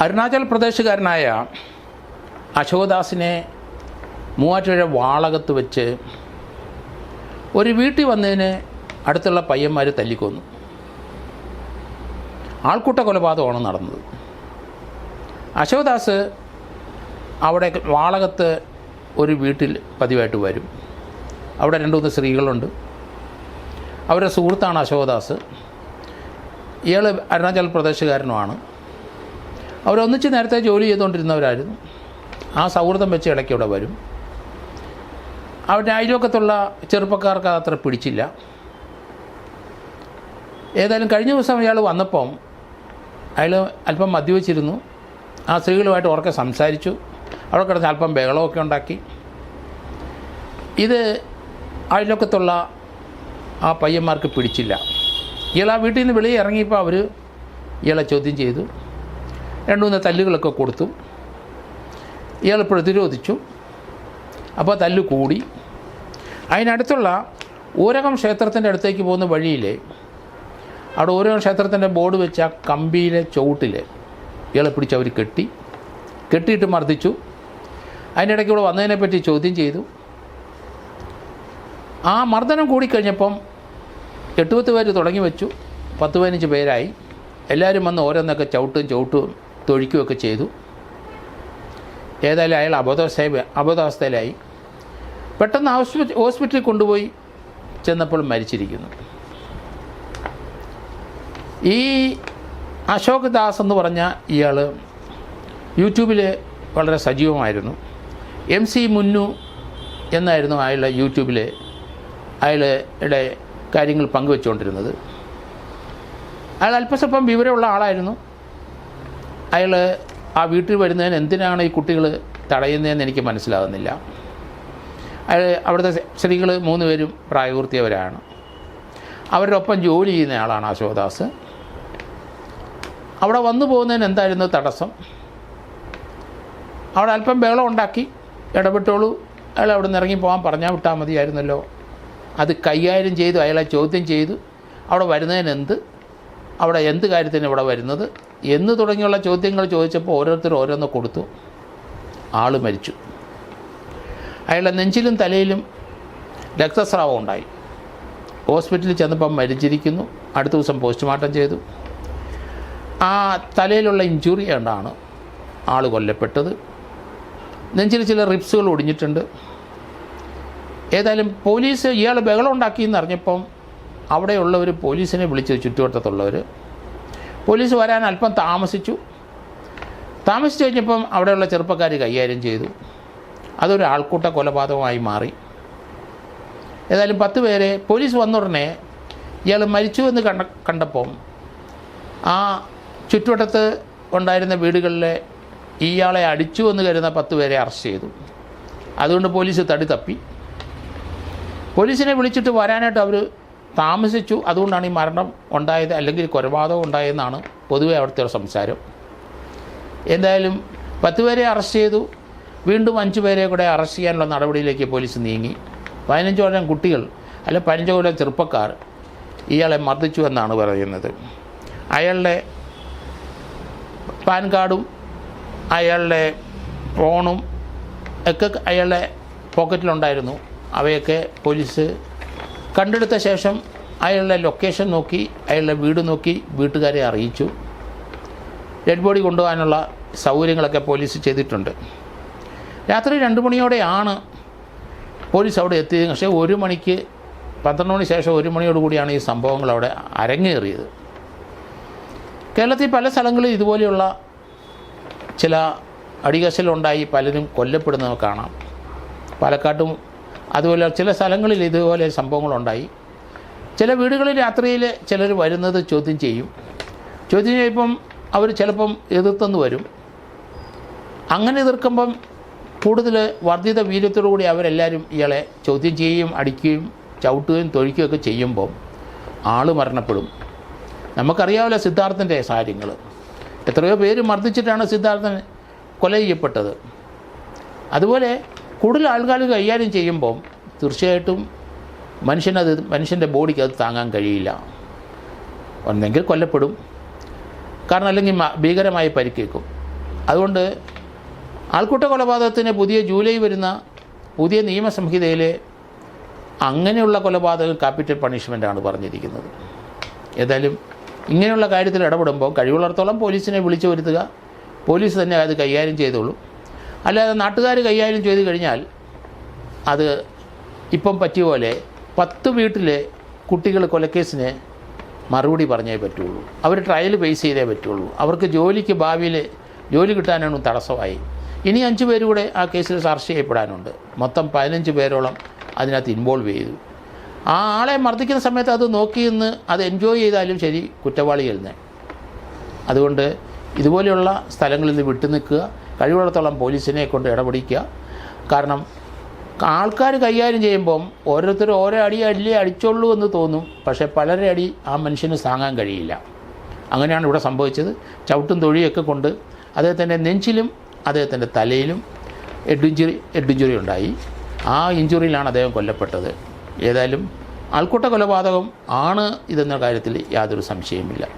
അരുണാചൽ പ്രദേശുകാരനായ അശോകദാസിനെ മൂവാറ്റുപുഴ വാളകത്ത് വെച്ച് ഒരു വീട്ടിൽ വന്നതിന് അടുത്തുള്ള പയ്യന്മാർ തല്ലിക്കൊന്നു. ആൾക്കൂട്ട കൊലപാതകമാണ് നടന്നത്. അശോകദാസ് അവിടെ വാളകത്ത് ഒരു വീട്ടിൽ പതിവായിട്ട് വരും. അവിടെ രണ്ട് മൂന്ന് സ്ത്രീകളുണ്ട്. അവരുടെ സുഹൃത്താണ് അശോകദാസ്. ഇയാൾ അരുണാചൽ പ്രദേശുകാരനുമാണ്. അവരൊന്നിച്ച് നേരത്തെ ജോലി ചെയ്തുകൊണ്ടിരുന്നവരായിരുന്നു. ആ സൗഹൃദം വെച്ച് ഇടയ്ക്ക് ഇവിടെ വരും. അവരുടെ അയൽവക്കത്തുള്ള ചെറുപ്പക്കാർക്ക് അതത്ര പിടിച്ചില്ല. ഏതായാലും കഴിഞ്ഞ ദിവസം ഇയാൾ വന്നപ്പം അയാൾ അല്പം മദ്യവെച്ചിരുന്നു ആ സ്ത്രീകളുമായിട്ട് ഉറക്കെ സംസാരിച്ചു. അവിടെ കിടന്ന് അല്പം ബഹളമൊക്കെ ഉണ്ടാക്കി. ഇത് അയൽവക്കത്തുള്ള ആ പയ്യന്മാർക്ക് പിടിച്ചില്ല. ഇയാൾ ആ വീട്ടിൽ നിന്ന് വെളിയിൽ ഇറങ്ങിയപ്പോൾ അവർ ഇയാളെ ചോദ്യം ചെയ്തു. രണ്ട് മൂന്ന് തല്ലുകളൊക്കെ കൊടുത്തു. ഇയാൾ പ്രതിരോധിച്ചു. അപ്പോൾ തല്ല് കൂടി. അതിനടുത്തുള്ള ഊരകം ക്ഷേത്രത്തിന്റെ അടുത്തേക്ക് പോകുന്ന വഴിയിൽ അവിടെ ഊരകം ക്ഷേത്രത്തിന്റെ ബോർഡ് വെച്ച ആ കമ്പിയിലെ ചുവട്ടിൽ ഇയാളെ പിടിച്ച് അവർ കെട്ടി. കെട്ടിയിട്ട് മർദ്ദിച്ചു. അതിനിടയ്ക്ക് ഇവിടെ വന്നതിനെപ്പറ്റി ചോദ്യം ചെയ്തു. ആ മർദ്ദനം കൂടിക്കഴിഞ്ഞപ്പം എട്ടുപത്ത് പേര് തുടങ്ങി വെച്ചു. പത്ത് പതിനഞ്ച് പേരായി. എല്ലാവരും വന്ന് ഓരോന്നൊക്കെ ചവിട്ടും ചവിട്ടും തൊഴിക്കുകയൊക്കെ ചെയ്തു. ഏതായാലും അയാൾ അബോധാവസ്ഥ അബോധാവസ്ഥയിലായി. പെട്ടെന്ന് ഹോസ്പിറ്റൽ ഹോസ്പിറ്റലിൽ കൊണ്ടുപോയി ചെന്നപ്പോൾ മരിച്ചിരിക്കുന്നു. ഈ അശോക് ദാസ് എന്ന് പറഞ്ഞ ഇയാൾ യൂട്യൂബിൽ വളരെ സജീവമായിരുന്നു. എം സി മുന്നു എന്നായിരുന്നു അയാളുടെ യൂട്യൂബിൽ അയാളുടെ കാര്യങ്ങൾ പങ്കുവെച്ചുകൊണ്ടിരുന്നത്. അയാൾ അല്പസ്വല്പം വിവരമുള്ള ആളായിരുന്നു. അയാൾ ആ വീട്ടിൽ വരുന്നതിന് എന്തിനാണ് ഈ കുട്ടികൾ തടയുന്നതെന്ന് എനിക്ക് മനസ്സിലാകുന്നില്ല അയാൾ അവിടുത്തെ സ്ത്രീകൾ മൂന്ന് പേരും പ്രായപൂർത്തിയവരാണ്. അവരുടെ ഒപ്പം ജോലി ചെയ്യുന്ന ആളാണ് അശോകദാസ്. അവിടെ വന്നു പോകുന്നതിന് എന്തായിരുന്നു തടസ്സം? അവിടെ അല്പം ബഹളം ഉണ്ടാക്കി ഇടപെട്ടോളൂ. അയാൾ അവിടെ നിന്ന് ഇറങ്ങി പോകാൻ പറഞ്ഞാൽ വിട്ടാൽ മതിയായിരുന്നല്ലോ. അത് കൈകാര്യം ചെയ്തു അയാളെ ചോദ്യം ചെയ്തു. അവിടെ വരുന്നതിന് എന്ത്? അവിടെ എന്ത് കാര്യത്തിന് ഇവിടെ വരുന്നത്? എന്ന് തുടങ്ങിയുള്ള ചോദ്യങ്ങൾ ചോദിച്ചപ്പോൾ ഓരോരുത്തർ ഓരോന്ന് കൊടുത്തു. ആൾ മരിച്ചു. അയാളുടെ നെഞ്ചിലും തലയിലും രക്തസ്രാവം ഉണ്ടായി. ഹോസ്പിറ്റലിൽ ചെന്നപ്പം മരിച്ചിരിക്കുന്നു. അടുത്ത ദിവസം പോസ്റ്റ്മോർട്ടം ചെയ്തു. ആ തലയിലുള്ള ഇഞ്ചുറി കൊണ്ടാണ് ആൾ കൊല്ലപ്പെട്ടത്. നെഞ്ചിൽ ചില റിപ്സുകൾ ഒടിഞ്ഞിട്ടുണ്ട്. ഏതായാലും പോലീസ് ഇയാൾ ബഹളം ഉണ്ടാക്കിയെന്ന് അറിഞ്ഞപ്പം അവിടെയുള്ളവർ പോലീസിനെ വിളിച്ചു ചുറ്റുവട്ടത്തുള്ളവർ. പോലീസ് വരാൻ അല്പം താമസിച്ചു. താമസിച്ചു കഴിഞ്ഞപ്പം അവിടെയുള്ള ചെറുപ്പക്കാർ കൈകാര്യം ചെയ്തു. അതൊരു ആൾക്കൂട്ട കൊലപാതകമായി മാറി. ഏതായാലും പത്ത് പേരെ പോലീസ് വന്ന ഉടനെ ഇയാൾ മരിച്ചു എന്ന് കണ്ട കണ്ടപ്പം ആ ചുറ്റുവട്ടത്ത് ഉണ്ടായിരുന്ന വീടുകളിലെ ഇയാളെ അടിച്ചു എന്ന് കരുതുന്ന പത്ത് പേരെ അറസ്റ്റ് ചെയ്തു. അതുകൊണ്ട് പോലീസ് തടി തപ്പി. പോലീസിനെ വിളിച്ചിട്ട് വരാനായിട്ട് അവർ താമസിച്ചു. അതുകൊണ്ടാണ് ഈ മരണം ഉണ്ടായത് അല്ലെങ്കിൽ കൊലപാതകം ഉണ്ടായതെന്നാണ് പൊതുവെ അവിടുത്തെ ഒരു സംസാരം. എന്തായാലും പത്ത് പേരെ അറസ്റ്റ് ചെയ്തു. വീണ്ടും അഞ്ച് പേരെ കൂടെ അറസ്റ്റ് ചെയ്യാനുള്ള നടപടിയിലേക്ക് പോലീസ് നീങ്ങി. പതിനഞ്ച് കൊല്ലം കുട്ടികൾ അല്ല കൊല്ലം ചെറുപ്പക്കാർ ഇയാളെ മർദ്ദിച്ചു എന്നാണ് പറയുന്നത്. അയാളുടെ പാൻ കാർഡും അയാളുടെ ഫോണും ഒക്കെ അയാളുടെ പോക്കറ്റിലുണ്ടായിരുന്നു. അവയൊക്കെ പോലീസ് കണ്ടെടുത്ത ശേഷം അയാളുടെ ലൊക്കേഷൻ നോക്കി അയാളുടെ വീട് നോക്കി വീട്ടുകാരെ അറിയിച്ചു. ഡെഡ് ബോഡി കൊണ്ടുപോകാനുള്ള സൗകര്യങ്ങളൊക്കെ പോലീസ് ചെയ്തിട്ടുണ്ട്. രാത്രി രണ്ട് മണിയോടെയാണ് പോലീസ് അവിടെ എത്തിയത്. പക്ഷേ ഒരു മണിക്ക് പന്ത്രണ്ട് മണി ശേഷം ഒരു മണിയോട് കൂടിയാണ് ഈ സംഭവങ്ങൾ അവിടെ അരങ്ങേറിയത്. കേരളത്തിൽ പല സ്ഥലങ്ങളിൽ ഇതുപോലെയുള്ള ചില അടികശലുണ്ടായി. പലരും കൊല്ലപ്പെടുന്നത് കാണാം. പാലക്കാട്ടും അതുപോലെ ചില സ്ഥലങ്ങളിൽ ഇതുപോലെ സംഭവങ്ങളുണ്ടായി. ചില വീടുകളിൽ രാത്രിയിൽ ചിലർ വരുന്നത് ചോദ്യം ചെയ്യും. ചോദ്യം ചെയ്യുമ്പം അവർ ചിലപ്പം എതിർത്തെന്ന് വരും. അങ്ങനെ എതിർക്കുമ്പം കൂടുതൽ വർദ്ധിത വീര്യത്തോടു കൂടി അവരെല്ലാവരും ഇയാളെ ചോദ്യം ചെയ്യുകയും അടിക്കുകയും ചവിട്ടുകയും തൊഴിക്കുകയൊക്കെ ചെയ്യുമ്പം ആൾ മരണപ്പെടും. നമുക്കറിയാമല്ലോ സിദ്ധാർത്ഥന്റെ കാര്യങ്ങൾ എത്രയോ പേര് മർദ്ദിച്ചിട്ടാണ് സിദ്ധാർത്ഥൻ കൊല ചെയ്യപ്പെട്ടത്. അതുപോലെ കൂടുതൽ ആൾക്കാർ കൈകാര്യം ചെയ്യുമ്പോൾ തീർച്ചയായിട്ടും മനുഷ്യനത് മനുഷ്യന്റെ ബോഡിക്ക് അത് താങ്ങാൻ കഴിയില്ല. ഒന്നെങ്കിൽ കൊല്ലപ്പെടും. കാരണം അല്ലെങ്കിൽ ഭീകരമായി പരിക്കേക്കും അതുകൊണ്ട് ആൾക്കൂട്ട കൊലപാതകത്തിന് പുതിയ ജൂലൈ വരുന്ന പുതിയ നിയമസംഹിതയിൽ അങ്ങനെയുള്ള കൊലപാതകം ക്യാപിറ്റൽ പണിഷ്മെന്റാണ് പറഞ്ഞിരിക്കുന്നത്. ഏതായാലും ഇങ്ങനെയുള്ള കാര്യത്തിൽ ഇടപെടുമ്പോൾ കഴിവുള്ളിടത്തോളം പോലീസിനെ വിളിച്ചു വരുത്തുക. പോലീസ് തന്നെ അത് കൈകാര്യം ചെയ്തോളും. അല്ലാതെ നാട്ടുകാർ കൈകാര്യം ചെയ്ത് കഴിഞ്ഞാൽ അത് ഇപ്പം പറ്റിയ പോലെ പത്ത് വീട്ടിലെ കുട്ടികൾ കൊലക്കേസിന് മറുപടി പറഞ്ഞേ പറ്റുള്ളൂ. അവർ ട്രയൽ ഫേസ് ചെയ്തേ പറ്റുള്ളൂ. അവർക്ക് ജോലിക്ക് ഭാവിയിൽ ജോലി കിട്ടാനാണ് തടസ്സമായി. ഇനി അഞ്ച് പേര് കൂടെ ആ കേസിൽ ചർച്ച ചെയ്യപ്പെടാനുണ്ട്. മൊത്തം പതിനഞ്ച് പേരോളം അതിനകത്ത് ഇൻവോൾവ് ചെയ്തു. ആ ആളെ മർദ്ദിക്കുന്ന സമയത്ത് അത് നോക്കി നിന്ന് അത് എൻജോയ് ചെയ്താലും ശരി കുറ്റവാളിയല്ലേ. അതുകൊണ്ട് ഇതുപോലെയുള്ള സ്ഥലങ്ങളിൽ നിന്ന് വിട്ടു നിൽക്കുക കഴിവുള്ളിടത്തോളം പോലീസിനെ കൊണ്ട് ഇടപെടിക്കുക. കാരണം ആൾക്കാർ കൈകാര്യം ചെയ്യുമ്പം ഓരോരുത്തരും ഓരോ അടി അല്ലേ അടിച്ചുള്ളൂ എന്ന് തോന്നും. പക്ഷേ പലരെ അടി ആ മനുഷ്യന് താങ്ങാൻ കഴിയില്ല. അങ്ങനെയാണ് ഇവിടെ സംഭവിച്ചത്. ചവിട്ടും തൊഴിയൊക്കെ കൊണ്ട് അദ്ദേഹത്തിന്റെ നെഞ്ചിലും അദ്ദേഹത്തിന്റെ തലയിലും ഹെഡ് ഇഞ്ചുറി ഉണ്ടായി. ആ ഇഞ്ചുറിയിലാണ് അദ്ദേഹം കൊല്ലപ്പെട്ടത്. ഏതായാലും ആൾക്കൂട്ട കൊലപാതകം ആണ് ഇതെന്ന കാര്യത്തിൽ യാതൊരു സംശയവുമില്ല.